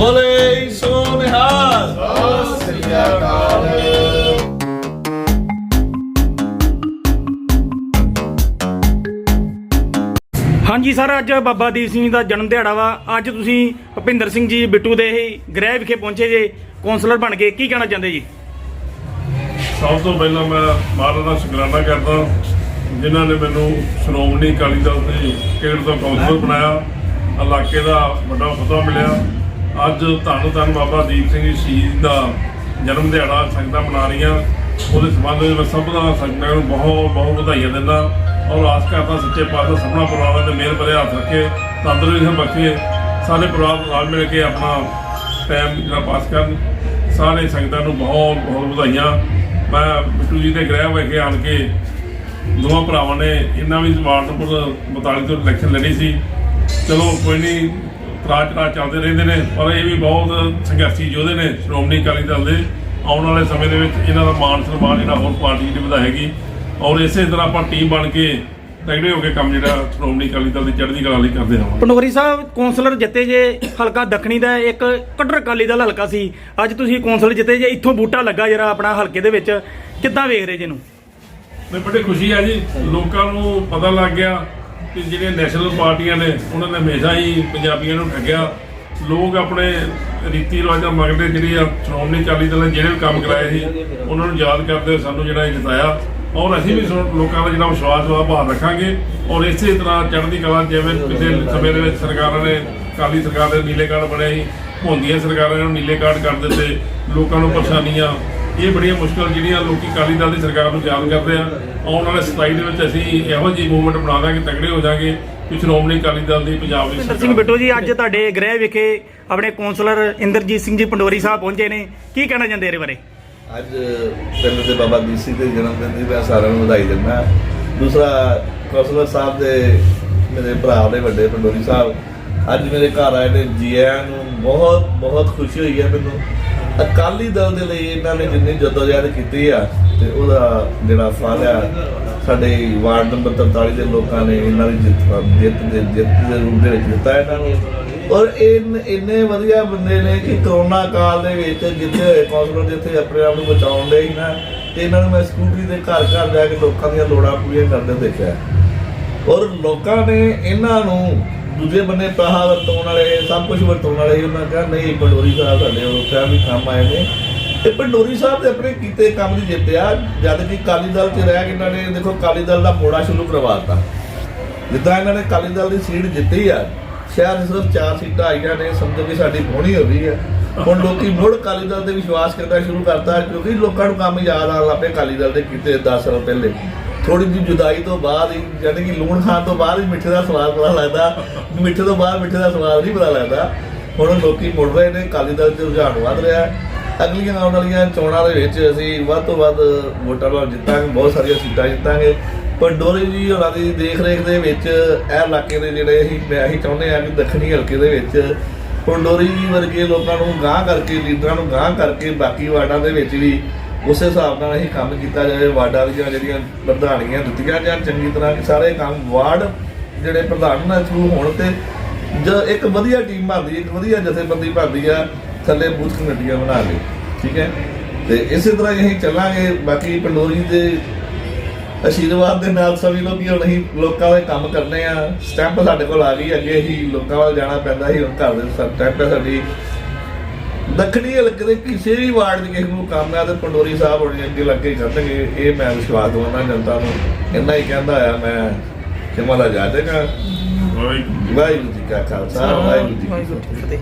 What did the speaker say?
ਬੋਲੇ ਸੋ ਨਿਹਾਲ ਸਤਿ ਸ੍ਰੀ ਅਕਾਲ ਹਾਂਜੀ ਸਰ ਅੱਜ ਬਾਬਾ ਦੀਪ ਸਿੰਘ ਦਾ ਜਨਮ ਦਿਹਾੜਾ ਵਾ। ਅੱਜ ਤੁਸੀਂ ਭੁਪਿੰਦਰ ਸਿੰਘ ਜੀ ਬਿੱਟੂ ਦੇ ਹੀ ਗ੍ਰਹਿ ਵਿਖੇ ਪਹੁੰਚੇ ਜੇ ਕੌਂਸਲਰ ਬਣ ਕੇ। ਕੀ ਕਹਿਣਾ ਚਾਹੁੰਦੇ ਜੀ? ਸਭ ਤੋਂ ਪਹਿਲਾਂ ਮੈਂ ਮਹਾਰਾਜ ਦਾ ਸ਼ੁਕਰਾਨਾ ਕਰਦਾ ਜਿਨ੍ਹਾਂ ਨੇ ਮੈਨੂੰ ਸ਼੍ਰੋਮਣੀ ਅਕਾਲੀ ਦਲ ਦੇ ਟਿਕਟ ਤੋਂ ਕੌਂਸਲਰ ਬਣਾਇਆ। ਇਲਾਕੇ ਦਾ ਵੱਡਾ ਅਹੁਦਾ ਮਿਲਿਆ। ਅੱਜ ਧੰਨ ਧੰਨ ਬਾਬਾ ਦੀਪ ਸਿੰਘ ਜੀ ਸ਼ਹੀਦ ਦਾ ਜਨਮ ਦਿਹਾੜਾ ਸੰਗਤਾਂ ਮਨਾ ਰਹੀਆਂ। ਉਹਦੇ ਸੰਬੰਧ ਵਿੱਚ ਮੈਂ ਸਭ ਦਾ ਸੰਗਤਾਂ ਨੂੰ ਬਹੁਤ ਬਹੁਤ ਵਧਾਈਆਂ ਦਿੰਦਾ। ਔਰ ਆਸ ਕਰਦਾ ਸੱਚੇ ਪਾਤਸ਼ਾਹ ਸਭਨਾ ਪਰਿਵਾਰਾਂ ਦੇ ਮੇਲ ਭਰੇ ਹੱਥ ਰੱਖੇ, ਤੰਦਰੁਸਤ ਬਖਸ਼ੇ ਸਾਰੇ ਪਰਿਵਾਰ ਨਾਲ ਮਿਲ ਕੇ ਆਪਣਾ ਟਾਈਮ ਜਿਹੜਾ ਪਾਸ ਕਰਨ। ਸਾਰੇ ਸੰਗਤਾਂ ਨੂੰ ਬਹੁਤ ਬਹੁਤ ਵਧਾਈਆਂ। ਮੈਂ ਬਿੱਟੂ ਜੀ ਦੇ ਗ੍ਰਹਿ ਵਿਖੇ ਆਣ ਕੇ ਦੋਵਾਂ ਭਰਾਵਾਂ ਨੇ ਇਹਨਾਂ ਵੀ ਵਾਰਡ 42 ਤੋਂ ਇਲੈਕਸ਼ਨ ਲੜੀ ਸੀ। ਚਲੋ ਕੋਈ ਨਹੀਂ ਤਰਾਜ ਚੱਲਦੇ ਰਹਿੰਦੇ ਨੇ ਪਰ ਇਹ ਵੀ ਬਹੁਤ ਸੰਘਰਸ਼ੀ ਯੋਧੇ ਨੇ ਸ਼੍ਰੋਮਣੀ ਅਕਾਲੀ ਦਲ ਦੇ। ਆਉਣ ਵਾਲੇ ਸਮੇਂ ਦੇ ਵਿੱਚ ਇਹਨਾਂ ਦਾ ਮਾਨ ਸਨਮਾਨ ਜਿਹੜਾ ਹੋਰ ਪਾਰਟੀ ਦੀ ਵਧਾਏਗੀ ਔਰ ਇਸੇ ਤਰ੍ਹਾਂ ਆਪਾਂ ਟੀਮ ਬਣ ਕੇ ਤਗੜੇ ਹੋ ਕੇ ਕੰਮ ਜਿਹੜਾ ਸ਼੍ਰੋਮਣੀ ਅਕਾਲੀ ਦਲ ਦੀ ਚੜ੍ਹਦੀ ਕਲਾ ਲਈ ਕਰਦੇ ਰਹਾਂਗੇ ਪੰਡੋਰੀ ਸਾਹਿਬ ਕੌਂਸਲਰ ਜਿੱਤੇ ਜੇ ਹਲਕਾ ਦੱਖਣੀ ਦਾ ਇੱਕ ਕੱਟਰ ਅਕਾਲੀ ਦਲ ਹਲਕਾ ਸੀ। ਅੱਜ ਤੁਸੀਂ ਕੌਂਸਲਰ ਜਿੱਤੇ ਜੇ ਇੱਥੋਂ ਬੂਟਾ ਲੱਗਾ ਜਰਾ ਆਪਣਾ ਹਲਕੇ ਦੇ ਵਿੱਚ। ਕਿੱਦਾਂ ਵੇਖ ਰਹੇ ਜੇ ਨੂੰ ਮੈਨੂੰ ਬੜੀ ਖੁਸ਼ੀ ਹੈ ਜੀ ਲੋਕਾਂ ਨੂੰ ਪਤਾ ਲੱਗ ਗਿਆ ਕਿ ਜਿਹੜੀਆਂ ਨੈਸ਼ਨਲ ਪਾਰਟੀਆਂ ਨੇ, ਉਹਨਾਂ ਨੇ ਹਮੇਸ਼ਾ ਹੀ ਪੰਜਾਬੀਆਂ ਨੂੰ ਠੱਗਿਆ। ਲੋਕ ਆਪਣੇ ਰੀਤੀ ਰਿਵਾਜਾਂ ਮਗਰੇ ਜਿਹੜੀ ਆ, ਸ਼੍ਰੋਮਣੀ ਅਕਾਲੀ ਦਲ ਨੇ ਜਿਹੜੇ ਵੀ ਕੰਮ ਕਰਾਏ ਸੀ, ਉਹਨਾਂ ਨੂੰ ਯਾਦ ਕਰਦੇ ਹੋਏ ਸਾਨੂੰ ਜਿਹੜਾ ਇਹ ਜਿਤਾਇਆ। ਔਰ ਅਸੀਂ ਵੀ ਸੋ- ਲੋਕਾਂ ਦਾ ਜਿਹੜਾ ਵਿਸ਼ਵਾਸ ਵਾ ਬਹਾਲ ਰੱਖਾਂਗੇ। ਔਰ ਇਸੇ ਤਰ੍ਹਾਂ ਚੜ੍ਹਦੀ ਕਲਾ ਜਿਵੇਂ ਪਿਛਲੇ ਸਮੇਂ ਦੇ ਵਿੱਚ ਸਰਕਾਰਾਂ ਨੇ, ਅਕਾਲੀ ਸਰਕਾਰ ਦੇ ਨੀਲੇ ਕਾਰਡ ਬਣੇ ਸੀ ਹੁੰਦੀਆਂ ਸਰਕਾਰਾਂ ਨੇ ਨੀਲੇ ਕਾਰਡ ਕਰ ਦਿੱਤੇ। ਲੋਕਾਂ ਨੂੰ ਪਰੇਸ਼ਾਨੀਆਂ ਇਹ ਬੜੀਆਂ ਮੁਸ਼ਕਲ ਜਿਹੜੀਆਂ ਲੋਕੀ ਅਕਾਲੀ ਦਲ ਦੀ ਸਰਕਾਰ ਨੂੰ ਯਾਦ ਕਰਦੇ ਆ। ਆਉਣ ਵਾਲੇ 27 ਦੇ ਵਿੱਚ ਅਸੀਂ ਇਹੋ ਜਿਹੀ ਮੂਵਮੈਂਟ ਬਣਾ ਦਾਂਗੇ ਤਗੜੇ ਹੋ ਜਾਾਂਗੇ। ਕਿ ਸ਼੍ਰੋਮਣੀ ਅਕਾਲੀ ਦਲ ਦੀ ਪੰਜਾਬ ਦੀ ਸਿੰਘ ਬਿੱਟੂ ਜੀ ਅੱਜ ਤੁਹਾਡੇ ਗ੍ਰਹਿ ਵਿਖੇ ਆਪਣੇ ਕੌਂਸਲਰ ਇੰਦਰਜੀਤ ਸਿੰਘ ਜੀ ਪੰਡੋਰੀ ਸਾਹਿਬ ਪਹੁੰਚੇ ਨੇ। ਕੀ ਕਹਿਣਾ ਚਾਹੁੰਦੇ ਇਹਦੇ ਬਾਰੇ? ਅੱਜ ਪਿੰਡ ਦੇ ਬਾਬਾ ਦੀਸੀ ਦੇ ਜਨਮ ਦਿਨ ਦੀ ਮੈਂ ਸਾਰਿਆਂ ਨੂੰ ਵਧਾਈ ਦਿੰਦਾ। ਦੂਸਰਾ ਕੌਂਸਲਰ ਸਾਹਿਬ ਦੇ ਮੇਰੇ ਭਰਾ ਦੇ ਵੱਡੇ ਪੰਡੋਰੀ ਸਾਹਿਬ। ਅੱਜ ਮੇਰੇ ਘਰ ਆਏ ਨੇ ਜੀ ਆਇਆਂ ਨੂੰ ਬਹੁਤ ਬਹੁਤ ਖੁਸ਼ੀ ਹੋਈ ਹੈ ਮੈਨੂੰ। ਅਕਾਲੀ ਦਲ ਦੇ ਲਈ ਇਹਨਾਂ ਨੇ ਜਿੰਨੀ ਜਦੋਜਹਿਦ ਕੀਤੀ ਆ ਤੇ ਉਹਦਾ ਜਿਹੜਾ ਫਲ ਆ, ਸਾਡੇ ਵਾਰਡ ਨੰਬਰ 43 ਦੇ ਲੋਕਾਂ ਨੇ ਇਹਨਾਂ ਦੀ ਜਿੱਤ ਜਿੱਤ ਦੇ ਜਿੱਤ ਦੇ ਰੂਪ ਦੇ ਵਿੱਚ ਦਿੱਤਾ ਇਹਨਾਂ ਨੂੰ। ਔਰ ਇਹ ਇੰਨੇ ਵਧੀਆ ਬੰਦੇ ਨੇ ਕਿ ਕਰੋਨਾ ਕਾਲ ਦੇ ਵਿੱਚ ਜਿੱਥੇ ਕੌਂਸਲਰ ਜਿੱਥੇ ਆਪਣੇ ਆਪ ਨੂੰ ਬਚਾਉਣ ਲਈ ਨਾ, ਤੇ ਇਹਨਾਂ ਨੂੰ ਮੈਂ ਸਕੂਟਰੀ ਦੇ ਘਰ ਘਰ ਜਾ ਕੇ ਲੋਕਾਂ ਦੀਆਂ ਲੋੜਾਂ ਪੂਰੀਆਂ ਕਰਦੇ ਦੇਖਿਆ। ਔਰ ਲੋਕਾਂ ਨੇ ਇਹਨਾਂ ਨੂੰ ਦੂਜੇ ਬੰਨੇ ਪੈਸਾ ਵਰਤਾਉਣ ਵਾਲੇ ਸਭ ਕੁਝ ਵਰਤਾਉਣ ਵਾਲੇ ਉਹਨਾਂ ਕਿਹਾ, ਨਹੀਂ, ਪੰਡੋਰੀ ਸਾਹਿਬ ਸਾਡੇ ਉਹ ਕਿਹਾ ਵੀ ਕੰਮ ਆਏ ਨੇ। ਤੇ ਪੰਡੋਰੀ ਸਾਹਿਬ ਦੇ ਆਪਣੇ ਕੀਤੇ ਕੰਮ ਦੀ ਜਿੱਤਿਆ ਜਦ ਕਿ ਕਾਲੀ ਦਲ 'ਚ ਰਹਿ ਕੇ ਇਹਨਾਂ ਨੇ, ਦੇਖੋ ਕਾਲੀ ਦਲ ਦਾ ਮੋੜਾ ਸ਼ੁਰੂ ਕਰਵਾਤਾ ਜਿੱਦਾਂ ਇਹਨਾਂ ਨੇ ਕਾਲੀ ਦਲ ਦੀ ਸੀਟ ਜਿੱਤੀ ਆ ਸ਼ਹਿਰ ਸਿਰਫ ਚਾਰ ਸੀਟਾਂ ਆਈਆਂ ਨੇ, ਸਮਝੋ ਕਿ ਸਾਡੀ ਪਹੁੰਚੀ ਹੋ ਗਈ ਹੈ ਹੁਣ ਲੋਕੀ ਮੁੜ ਕਾਲੀ ਦਲ ਤੇ ਵਿਸ਼ਵਾਸ ਕਰਨਾ ਸ਼ੁਰੂ ਕਰਤਾ, ਕਿਉਂਕਿ ਲੋਕਾਂ ਨੂੰ ਕੰਮ ਯਾਦ ਆਉਣ ਲੱਗ ਕਾਲੀ ਦਲ ਦੇ ਕੀਤੇ 10 ਸਾਲ ਪਹਿਲੇ। ਥੋੜੀ ਜਿਹੀ ਜੁਦਾਈ ਤੋਂ ਬਾਅਦ ਹੀ ਯਾਨੀ ਕਿ ਲੂਣ ਖਾਣ ਤੋਂ ਬਾਅਦ ਹੀ ਮਿੱਠੇ ਦਾ ਸਵਾਦ ਪਤਾ ਲੱਗਦਾ। ਮਿੱਠੇ ਤੋਂ ਬਾਅਦ ਮਿੱਠੇ ਦਾ ਸਵਾਦ ਨਹੀਂ ਪਤਾ ਲੱਗਦਾ। ਹੁਣ ਲੋਕੀ ਮੁੜ ਰਹੇ ਨੇ ਕਾਲੀ ਦਲ ਤੇ ਰੁਝਾਨ ਵੱਧ ਰਿਹਾ ਅਗਲੀਆਂ ਆਉਣ ਵਾਲੀਆਂ ਚੋਣਾਂ ਦੇ ਵਿੱਚ ਅਸੀਂ ਵੱਧ ਤੋਂ ਵੱਧ ਵੋਟਾਂ ਨਾਲ ਜਿੱਤਾਂਗੇ, ਬਹੁਤ ਸਾਰੀਆਂ ਸੀਟਾਂ ਜਿੱਤਾਂਗੇ। ਪਰ ਡੋਰੀ ਜੀ ਹੋਰਾਂ ਦੀ ਦੇਖ ਰੇਖ ਦੇ ਵਿੱਚ ਇਹ ਇਲਾਕੇ ਦੇ ਜਿਹੜੇ ਅਸੀਂ, ਮੈਂ ਅਸੀਂ ਚਾਹੁੰਦੇ ਆ ਕਿ ਦੱਖਣੀ ਹਲਕੇ ਦੇ ਵਿੱਚ ਪੰਡੋਰੀ ਵਰਗੇ ਲੋਕਾਂ ਨੂੰ ਗਾਂਹ ਕਰਕੇ, ਲੀਡਰਾਂ ਨੂੰ ਗਾਂਹ ਕਰਕੇ ਬਾਕੀ ਵਾਰਡਾਂ ਦੇ ਵਿੱਚ ਵੀ ਉਸੇ ਹਿਸਾਬ ਨਾਲ ਅਸੀਂ ਕੰਮ ਕੀਤਾ, ਜਾਵੇ ਵਾਰਡਾਂ ਦੀਆਂ ਜਿਹੜੀਆਂ ਪ੍ਰਧਾਨੀਆਂ ਦਿੱਤੀਆਂ ਜਾਣ ਚੰਗੀ ਤਰ੍ਹਾਂ ਕਿ ਸਾਰੇ ਕੰਮ ਵਾਰਡ ਜਿਹੜੇ ਪ੍ਰਧਾਨ ਨਾਲ ਸ਼ੁਰੂ ਹੋਣ ਤੇ ਜੋ ਇੱਕ ਵਧੀਆ ਟੀਮ ਬਣਦੀ, ਇੱਕ ਵਧੀਆ ਜਥੇਬੰਦੀ ਬਣਦੀ ਆ, ਥੱਲੇ ਬੂਥ ਕਮੇਟੀਆਂ ਬਣਾ ਕੇ, ਠੀਕ ਹੈ? ਤੇ ਇਸੇ ਤਰ੍ਹਾਂ ਹੀ ਅਸੀਂ ਚੱਲਾਂਗੇ, ਬਾਕੀ ਪੰਡੋਰੀ ਦੇ ਆਸ਼ੀਰਵਾਦ ਦੇ ਨਾਲ ਸਭੀ ਲੋਕ ਹੁਣ ਅਸੀਂ ਲੋਕਾਂ ਦੇ ਕੰਮ ਕਰਨੇ ਆ, ਸਟੈਂਪ ਸਾਡੇ ਕੋਲ ਆ ਗਈ, ਅੱਗੇ ਹੀ ਲੋਕਾਂ ਵੱਲ ਜਾਣਾ ਪੈਂਦਾ ਸੀ, ਹੁਣ ਘਰ ਦੇ ਸਟੈਂਪ ਹੈ ਸਾਡੀ। ਦੱਖਣੀ ਹਲਕੇ ਦੇ ਕਿਸੇ ਵੀ ਵਾਰਡ 'ਚ ਕਿਸੇ ਨੂੰ ਕੰਮ ਆ ਤੇ ਪੰਡੋਰੀ ਸਾਹਿਬ ਹੁਣ ਅੱਗੇ ਲੱਗੇ ਕਰਨਗੇ ਇਹ ਮੈਂ ਵਿਸ਼ਵਾਸ ਦਵਾਉਣਾ ਜਨਤਾ ਨੂੰ। ਇੰਨਾ ਹੀ ਕਹਿੰਦਾ ਆ ਮੈਂ ਕਿ ਮਲਾ ਜਾ ਦੇਗਾ ਵਾਹਿਗੁਰੂ ਜੀ ਕਾ ਖਾਲਸਾ ਵਾਹਿਗੁਰੂ ਜੀ ਕੀ ਫਤਿਹ।